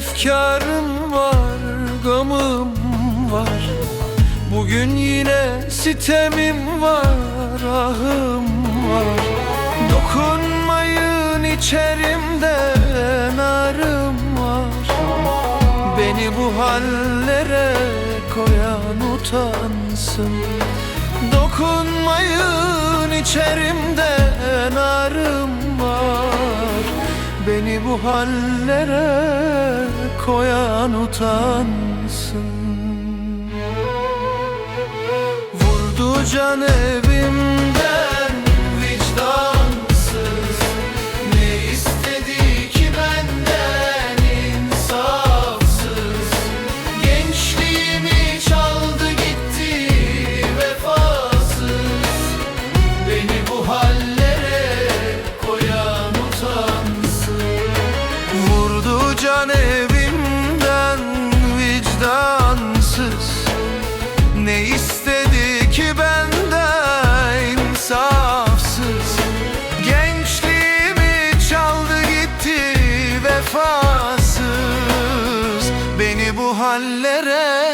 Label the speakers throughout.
Speaker 1: efkarım var, gamım var. Bugün yine sitemim var, ahım var. Dokunmayın içerimde narım var. Beni bu hallere koyan utansın. Dokunmayın içerimde narım var Bu hallere koyan utansın. Vurdu can evimden can evimden vicdansız. Ne istedi ki benden insafsız? Gençliğimi çaldı gitti vefasız. Beni bu hallere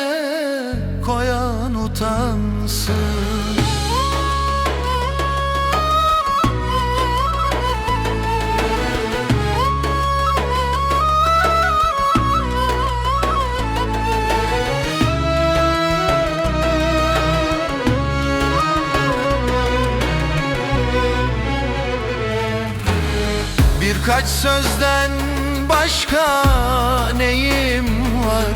Speaker 1: koyan utansın Birkaç sözden başka neyim var?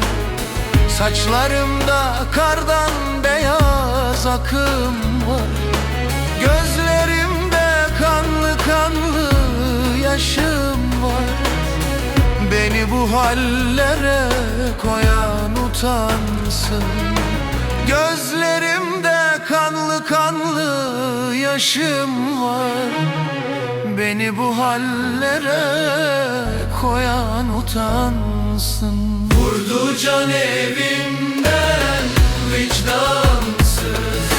Speaker 1: Saçlarımda kardan beyaz akım var. Gözlerimde kanlı kanlı yaşım var. Beni bu hallere koyan utansın. Gözlerimde kanlı kanlı yaşım var Beni bu hallere koyan utansın. Vurdu can evimden vicdansız.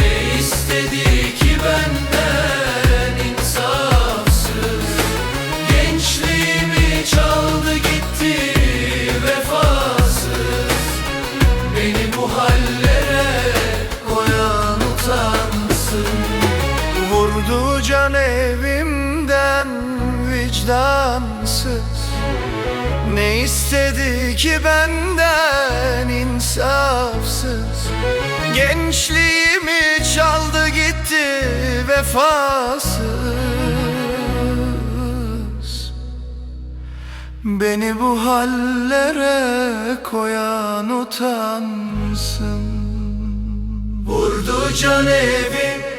Speaker 1: Ne istedi ki benden insafsız? Gençliğimi çaldı gitti vefasız. Beni bu hallere Vurdu can evimden vicdansız. Ne istedi ki benden insafsız? Gençliğimi çaldı gitti vefasız. Beni bu hallere koyan utansın. Vurdu can evim